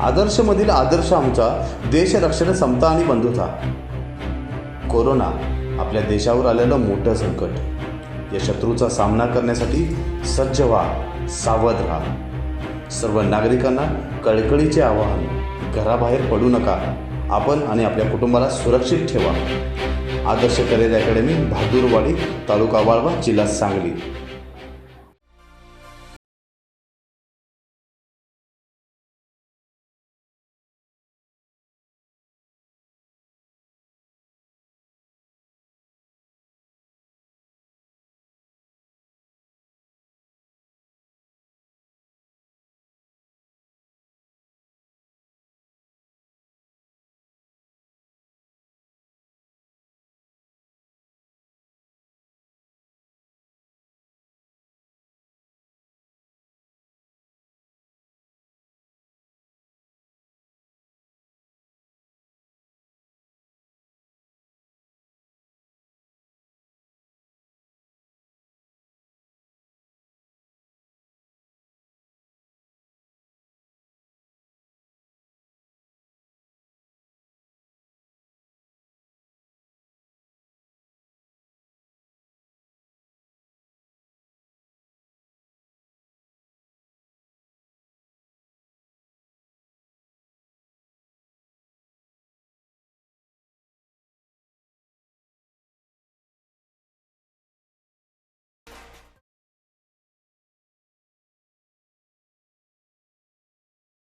आदर्शमधील आदर्श आमचा देशरक्षण समता आणि बंधुता कोरोना आपल्या देशावर आलेलं मोठं संकट. या शत्रूचा सामना करण्यासाठी सज्ज व्हा सावध राहा. सर्व नागरिकांना कळकळीचे आवाहन घराबाहेर पडू नका. आपण आणि आपल्या कुटुंबाला सुरक्षित ठेवा. आदर्श करिअर अकॅडमी बहादूरवाडी तालुका वाळवा जिल्हा सांगली.